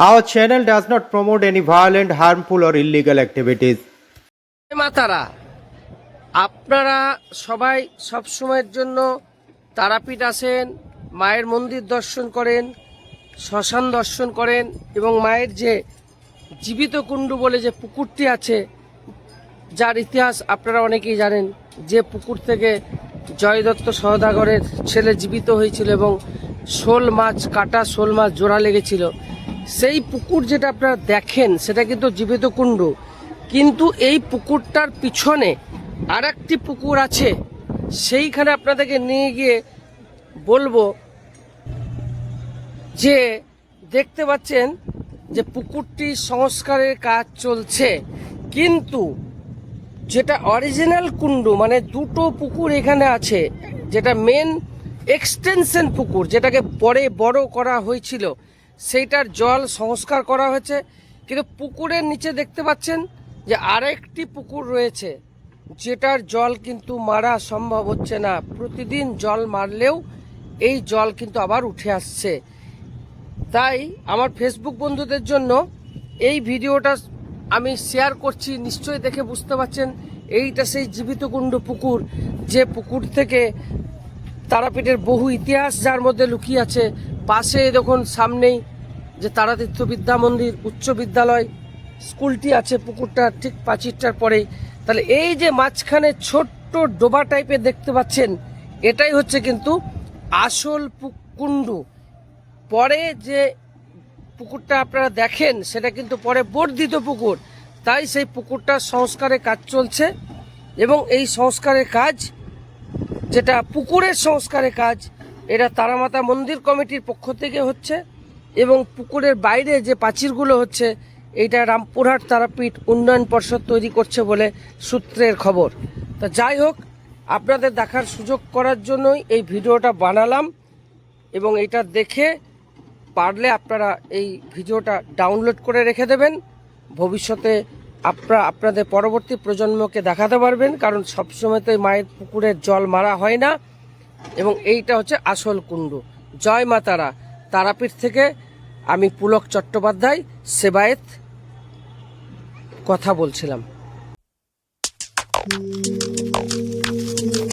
Our channel does not promote any violent, harmful, or illegal activities. মাতারা আপনারা সবাই সব সময়ের জন্য তারাপীঠ আসেন মায়ের মন্দির দর্শন করেন শ্মশান দর্শন করেন এবং মায়ের যে জীবিত কুণ্ডু বলে যে পুকুরটি আছে যার ইতিহাস আপনারা অনেকেই জানেন যে পুকুর থেকে জয়দত্ত সহদাগরের ছেলে জীবিত হয়েছিল এবং শোল মাছ কাটা শোল মাছ জোড়া লেগেছিল সেই পুকুর যেটা আপনারা দেখেন, সেটা কিন্তু জীবিত কুণ্ডু। কিন্তু এই পুকুরটার পিছনে আর একটি পুকুর আছে। সেইখানে আপনাদেরকে নিয়ে গিয়ে বলব যে, দেখতে পাচ্ছেন যে পুকুরটি সংস্কারের কাজ চলছে। কিন্তু যেটা অরিজিনাল কুণ্ডু মানে দুটো পুকুর এখানে আছে, যেটা মেন এক্সটেনশন পুকুর, যেটাকে পরে বড় করা হয়েছিল সেইটার জল সংস্কার করা হয়েছে। কিন্তু পুকুরের নিচে দেখতে পাচ্ছেন যে আরেকটি পুকুর রয়েছে, যেটার জল কিন্তু মারা সম্ভব হচ্ছে না। প্রতিদিন জল মারলেও এই জল কিন্তু আবার উঠে আসছে। তাই আমার ফেসবুক বন্ধুদের জন্য এই ভিডিওটা আমি শেয়ার করছি, নিশ্চয়ই দেখে বুঝতে পারছেন, এইটা সেই জীবিত কুণ্ড পুকুর, যে পুকুর থেকে তারাপীঠের বহু ইতিহাস যার মধ্যে লুকিয়ে আছে। পাশে দেখুন সামনেই যে তারাতীর্থ বিদ্যা মন্দির, উচ্চ বিদ্যালয়, স্কুলটি আছে পুকুরটা ঠিক পাঁচিরটার পরেই। তাহলে এই যে মাঝখানে ছোট্ট ডোবা টাইপের দেখতে পাচ্ছেন, এটাই হচ্ছে কিন্তু আসল পু- কুণ্ডু পরে যে পুকুরটা আপনারা দেখেন, সেটা কিন্তু পরে বর্ধিত পুকুর। তাই সেই পুকুরটা সংস্কারের কাজ চলছে এবং এই সংস্কারের কাজ যেটা পুকুরের সংস্কারের কাজ, এটা তারামাতা মন্দির কমিটির পক্ষ থেকে হচ্ছে এবং পুকুরের বাইরে যে প্রাচীরগুলো হচ্ছে, এইটা রামপুরহাট তারাপীঠ উন্নয়ন পর্ষদ তৈরি করছে বলে সূত্রের খবর। তা যাই হোক, আপনাদের দেখার সুযোগ করার জন্যই এই ভিডিওটা বানালাম এবং এটা দেখে পারলে আপনারা এই ভিডিওটা ডাউনলোড করে রেখে দেবেন। ভবিষ্যতে আপনারা আপনাদের পরবর্তী প্রজন্মকে দেখাতে পারবেন, কারণ সবসময় তো মায়ের পুকুরের জল মারা হয় না। এবং এইটা হচ্ছে আসল কুণ্ড। জয় মা তারা। তারাপীঠ থেকে আমি পুলক চট্টোপাধ্যায়, সেবায়েত কথা বলছিলাম।